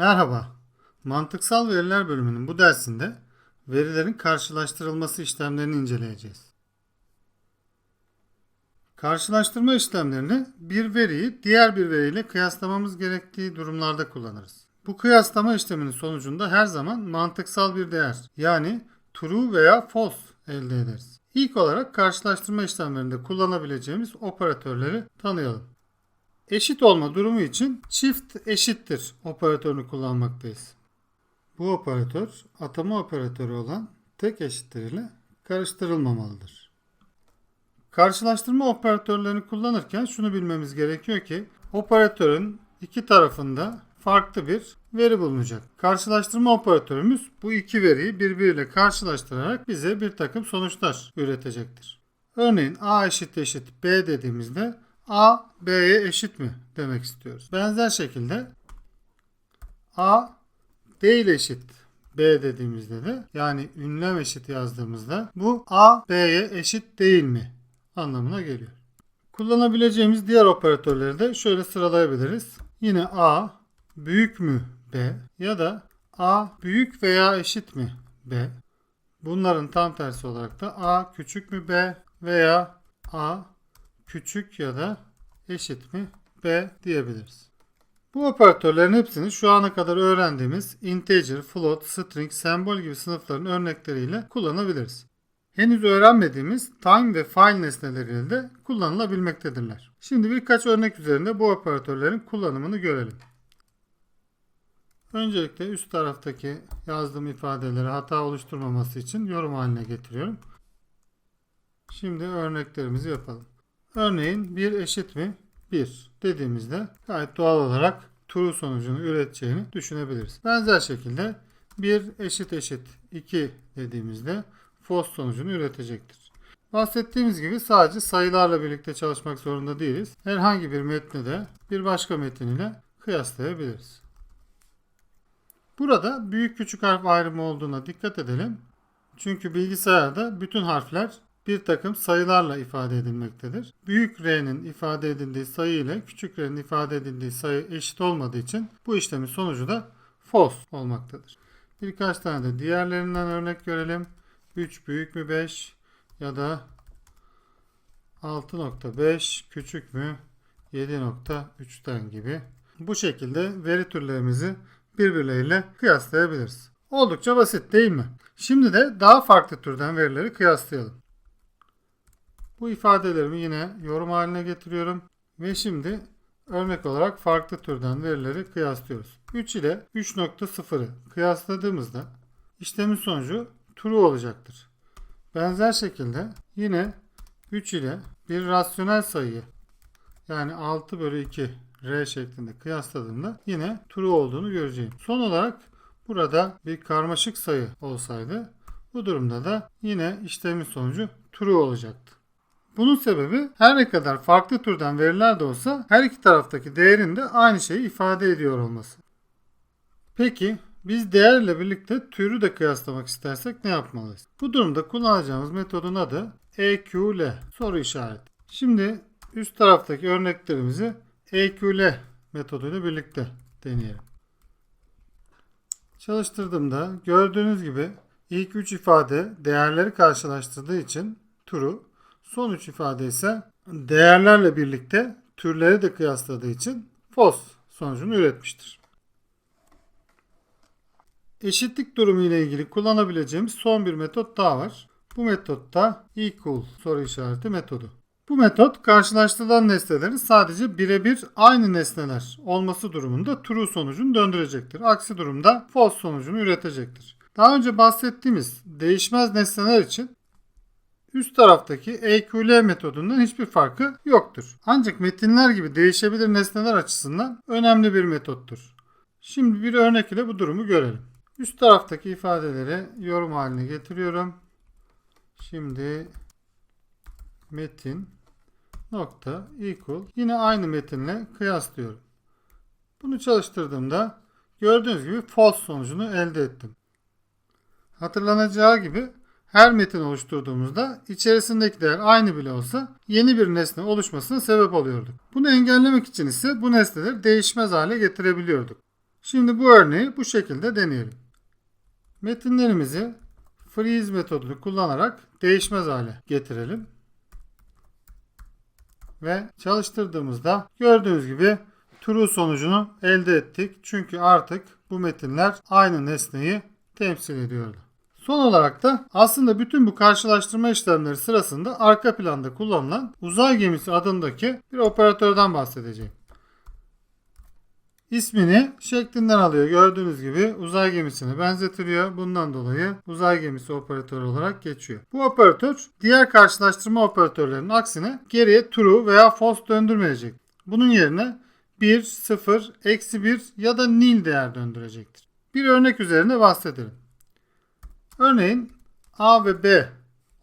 Merhaba. Mantıksal veriler bölümünün bu dersinde verilerin karşılaştırılması işlemlerini inceleyeceğiz. Karşılaştırma işlemlerini bir veriyi diğer bir veriyle kıyaslamamız gerektiği durumlarda kullanırız. Bu kıyaslama işleminin sonucunda her zaman mantıksal bir değer yani true veya false elde ederiz. İlk olarak karşılaştırma işlemlerinde kullanabileceğimiz operatörleri tanıyalım. Eşit olma durumu için çift eşittir operatörünü kullanmaktayız. Bu operatör atama operatörü olan tek eşittir ile karıştırılmamalıdır. Karşılaştırma operatörlerini kullanırken şunu bilmemiz gerekiyor ki operatörün iki tarafında farklı bir veri bulunacak. Karşılaştırma operatörümüz bu iki veriyi birbiriyle karşılaştırarak bize bir takım sonuçlar üretecektir. Örneğin a eşit eşit b dediğimizde a b'ye eşit mi demek istiyoruz. Benzer şekilde a değil eşit b dediğimizde de yani ünlem eşit yazdığımızda bu a b'ye eşit değil mi anlamına geliyor. Kullanabileceğimiz diğer operatörleri de şöyle sıralayabiliriz. Yine a büyük mü b ya da a büyük veya eşit mi b. Bunların tam tersi olarak da a küçük mü b veya a küçük ya da eşit mi b diyebiliriz. Bu operatörlerin hepsini şu ana kadar öğrendiğimiz integer, float, string, sembol gibi sınıfların örnekleriyle kullanabiliriz. Henüz öğrenmediğimiz time ve file nesneleriyle de kullanılabilmektedirler. Şimdi birkaç örnek üzerinde bu operatörlerin kullanımını görelim. Öncelikle üst taraftaki yazdığım ifadeleri hata oluşturmaması için yorum haline getiriyorum. Şimdi örneklerimizi yapalım. Örneğin 1 eşit mi 1 dediğimizde gayet doğal olarak true sonucunu üreteceğini düşünebiliriz. Benzer şekilde 1 eşit eşit 2 dediğimizde false sonucunu üretecektir. Bahsettiğimiz gibi sadece sayılarla birlikte çalışmak zorunda değiliz. Herhangi bir metni de bir başka metin ile kıyaslayabiliriz. Burada büyük küçük harf ayrımı olduğuna dikkat edelim. Çünkü bilgisayarda bütün harfler bir takım sayılarla ifade edilmektedir. Büyük R'nin ifade edildiği sayı ile küçük R'nin ifade edildiği sayı eşit olmadığı için bu işlemin sonucu da false olmaktadır. Birkaç tane de diğerlerinden örnek görelim. 3 büyük mü 5 ya da 6.5 küçük mü 7.3'ten gibi. Bu şekilde veri türlerimizi birbirleriyle kıyaslayabiliriz. Oldukça basit değil mi? Şimdi de daha farklı türden verileri kıyaslayalım. Bu ifadelerimi yine yorum haline getiriyorum. Ve şimdi örnek olarak farklı türden verileri kıyaslıyoruz. 3 ile 3.0'ı kıyasladığımızda işlemin sonucu true olacaktır. Benzer şekilde yine 3 ile bir rasyonel sayıyı yani 6 bölü 2 r şeklinde kıyasladığımda yine true olduğunu göreceğim. Son olarak burada bir karmaşık sayı olsaydı bu durumda da yine işlemin sonucu true olacaktı. Bunun sebebi her ne kadar farklı türden veriler de olsa her iki taraftaki değerin de aynı şeyi ifade ediyor olması. Peki biz değerle birlikte türü de kıyaslamak istersek ne yapmalıyız? Bu durumda kullanacağımız metodun adı EQL soru işareti. Şimdi üst taraftaki örneklerimizi EQL metoduyla birlikte deneyelim. Çalıştırdığımda gördüğünüz gibi ilk 3 ifade değerleri karşılaştırdığı için true, son 3 ifade ise değerlerle birlikte türleri de kıyasladığı için false sonucunu üretmiştir. Eşitlik durumu ile ilgili kullanabileceğimiz son bir metot daha var. Bu metot da equal soru işareti metodu. Bu metot karşılaştırılan nesnelerin sadece birebir aynı nesneler olması durumunda true sonucunu döndürecektir. Aksi durumda false sonucunu üretecektir. Daha önce bahsettiğimiz değişmez nesneler için üst taraftaki EQL metodundan hiçbir farkı yoktur. Ancak metinler gibi değişebilir nesneler açısından önemli bir metottur. Şimdi bir örnek ile bu durumu görelim. Üst taraftaki ifadeleri yorum haline getiriyorum. Şimdi metin nokta equal yine aynı metinle kıyaslıyorum. Bunu çalıştırdığımda gördüğünüz gibi false sonucunu elde ettim. Hatırlanacağı gibi her metin oluşturduğumuzda içerisindeki değer aynı bile olsa yeni bir nesne oluşmasına sebep oluyorduk. Bunu engellemek için ise bu nesneleri değişmez hale getirebiliyorduk. Şimdi bu örneği bu şekilde deneyelim. Metinlerimizi freeze metodunu kullanarak değişmez hale getirelim. Ve çalıştırdığımızda gördüğünüz gibi true sonucunu elde ettik. Çünkü artık bu metinler aynı nesneyi temsil ediyordu. Son olarak da aslında bütün bu karşılaştırma işlemleri sırasında arka planda kullanılan uzay gemisi adındaki bir operatörden bahsedeceğim. İsmini şeklinden alıyor. Gördüğünüz gibi uzay gemisine benzetiliyor. Bundan dolayı uzay gemisi operatörü olarak geçiyor. Bu operatör diğer karşılaştırma operatörlerinin aksine geriye true veya false döndürmeyecek. Bunun yerine 1, 0, eksi 1 ya da nil değer döndürecektir. Bir örnek üzerine bahsedelim. Örneğin A ve B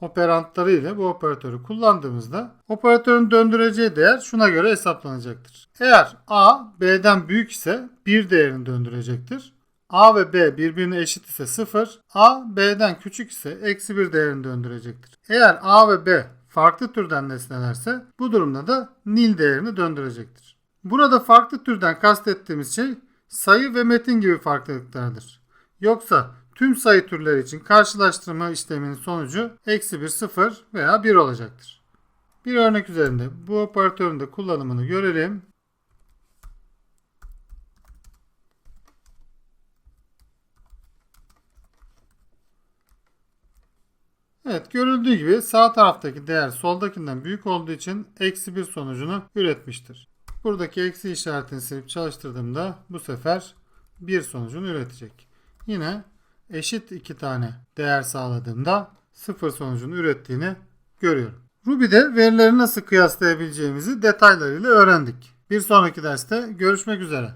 operantları ile bu operatörü kullandığımızda operatörün döndüreceği değer şuna göre hesaplanacaktır. Eğer A B'den büyük ise 1 değerini döndürecektir. A ve B birbirine eşit ise 0, A B'den küçük ise eksi 1 değerini döndürecektir. Eğer A ve B farklı türden nesnelerse bu durumda da nil değerini döndürecektir. Burada farklı türden kastettiğimiz şey sayı ve metin gibi farklılıklardır. Yoksa tüm sayı türleri için karşılaştırma işleminin sonucu eksi 1, 0 veya 1 olacaktır. Bir örnek üzerinde bu operatörün de kullanımını görelim. Evet görüldüğü gibi sağ taraftaki değer soldakinden büyük olduğu için eksi 1 sonucunu üretmiştir. Buradaki eksi işaretini silip çalıştırdığımda bu sefer 1 sonucunu üretecek. Yine eşit iki tane değer sağladığımda 0 sonucunu ürettiğini görüyorum. Ruby'de verileri nasıl kıyaslayabileceğimizi detaylarıyla öğrendik. Bir sonraki derste görüşmek üzere.